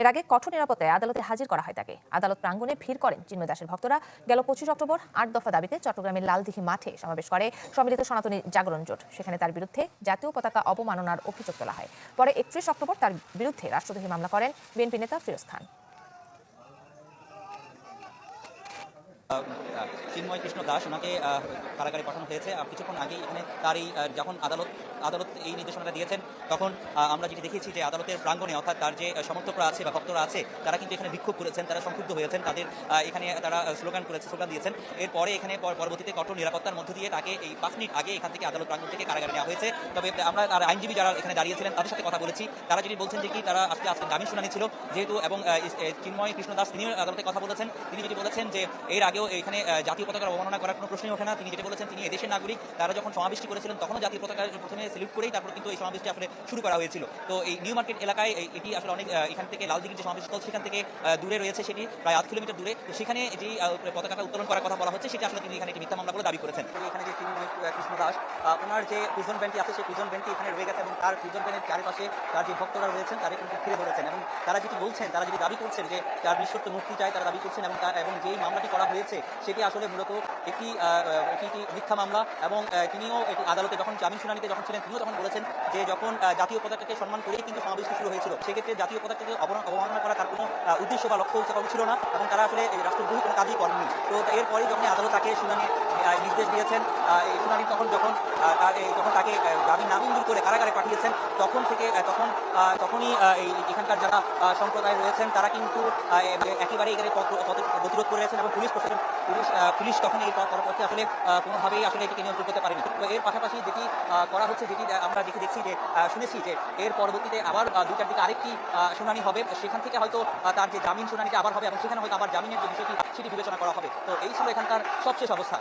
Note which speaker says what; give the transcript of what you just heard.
Speaker 1: এর আগে কঠোর নিরাপত্তায় আদালতে হাজির করা হয় তাকে। আদালত প্রাঙ্গণে ভিড় করেন চিন্ময় দাসের ভক্তরা। গেল পঁচিশ অক্টোবর, আট দফা দাবিতে চট্টগ্রামের লালদিঘি মাঠে সমাবেশ করে সম্মিলিত সনাতনী জাগরণ জোট। সেখানে তার বিরুদ্ধে জাতীয় পতাকা অবমাননার অভিযোগ তোলা হয়। পরে একত্রিশ অক্টোবর তার বিরুদ্ধে রাষ্ট্রদ্রোহী মামলা করেন বিএনপি নেতা ফিরোজ খান।
Speaker 2: চিন্ময় কৃষ্ণ দাস ওনাকে কারাগারে পাঠানো হয়েছে। আর কিছুক্ষণ আগে এখানে তার এই যখন আদালত আদালত এই নির্দেশনাটা দিয়েছেন, তখন আমরা যেটি দেখেছি যে আদালতের প্রাঙ্গণে, অর্থাৎ তার যে সমর্থকরা আছে বা ভক্তরা আছে, তারা কিন্তু এখানে বিক্ষোভ করেছেন, তারা সংক্ষুব্ধ হয়েছেন, তাদের এখানে তারা স্লোগান করেছে, স্লোগান দিয়েছেন। এরপরে এখানে পরবর্তীতে কঠোর নিরাপত্তার মধ্য দিয়ে তাকে এই পাঁচ মিনিট আগে এখান থেকে আদালত প্রাঙ্গণ থেকে কারাগারে নেওয়া হয়েছে। তবে আমরা আর আইনজীবী যারা এখানে দাঁড়িয়েছিলেন, তাদের সাথে কথা বলেছি। তারা যেটি বলছেন যে কি, তারা আজকে আজকে জামিন শুনানি ছিল, যেহেতু এবং চিন্ময় কৃষ্ণ দাস তিনি আদালতে কথা বলেছেন। তিনি যেটি বলেছেন যে, এর আগেও এখানে জাতীয় পতাকার অবমাননা করার কোনো প্রশ্নই ওঠে না। তিনি যেটা বলেছেন, তিনি এদেশের নাগরিক। তারা যখন সমাবেশটি করেছিলেন, তখনও জাতীয় পতাকা প্রথমে সিলিউট করেই তারপর কিন্তু এই সমাবেশটি আসলে শুরু করা হয়েছিল। তো এই নিউ মার্কেট এলাকায় এটি আসলে অনেক এখান থেকে লালদিঘির যে সমাবেশ স্থল, সেখান থেকে দূরে রয়েছে সেটি, প্রায় আধ কিলোমিটার দূরে। তো সেখানে যে পতাকাটা উত্তোলন করার কথা বলা হচ্ছে, সেটা আসলে তিনি এখানে একটি মিথ্যা মামলা করে দাবি করেছেন। এখানে যে তিনি কৃষ্ণ দাস ওনার যে প্রিজন ব্যান্ডটি আছে, সেই প্রিজন ব্যান্ডটি এখানে রয়ে গেছে এবং তার প্রিজন ব্যান্ডের চারিপাশে তার যে ভক্তরা রয়েছেন, তারা কিন্তু ঘিরে ধরেছেন। এবং তারা যেটি বলছেন, তারা যেটি দাবি করছেন যে তার বিশ্বত্ব মুক্তি চায়, তারা দাবি করছেন এবং তার, এবং যেই মামলাটি করা হয়েছে, সেটি আসলে মূলত একটি একটি মিথ্যা মামলা এবং তিনিও আদালতে যখন জামিন শুনানিতে যখন ছিলেন, তিনিও তখন বলেছেন যে যখন জাতীয় পতাকাকে সম্মান করেই কিন্তু সমাবেশটি শুরু হয়েছিল, সেক্ষেত্রে জাতীয় পতাকাকে অবমান- অবমাননা করা তার কোনো উদ্দেশ্য বা লক্ষ্য উচ্চারণ ছিল না এবং তারা আসলে রাষ্ট্রদ্রোহী কোনো কাজই করেননি। তো এরপরেই যখন আদালত তাকে শুনানি নির্দেশ দিয়েছেন শুনানি তখন যখন যখন তাকে জামিন নামঞ্জুর করে কারাগারে পাঠিয়েছেন, তখন থেকে তখন তখনই এই, এখানকার যারা সম্প্রদায় রয়েছেন, তারা কিন্তু এ- একেবারে এখানে প্রতিরোধ করে রয়েছেন এবং পুলিশ প্রশাসন পুলিশ পুলিশ তখন এই পরবর্তী আসলে কোনোভাবেই আসলে এটিকে নিয়ন্ত্রণ করতে পারেনি। তো এর পাশাপাশি যেটি করা হচ্ছে যেটি আমরা দেখে দেখছি যে শুনেছি যে এর পরবর্তীতে আবার দুইটার দিকে আরেকটি শুনানি হবে। সেখান থেকে হয়তো তার যে জামিন শুনানিটা আবার হবে এবং সেখানে হয়তো আবার জামিনের যে বিষয়টি, সেটি বিবেচনা করা হবে। তো এই ছিল এখানকার সবশেষ অবস্থা।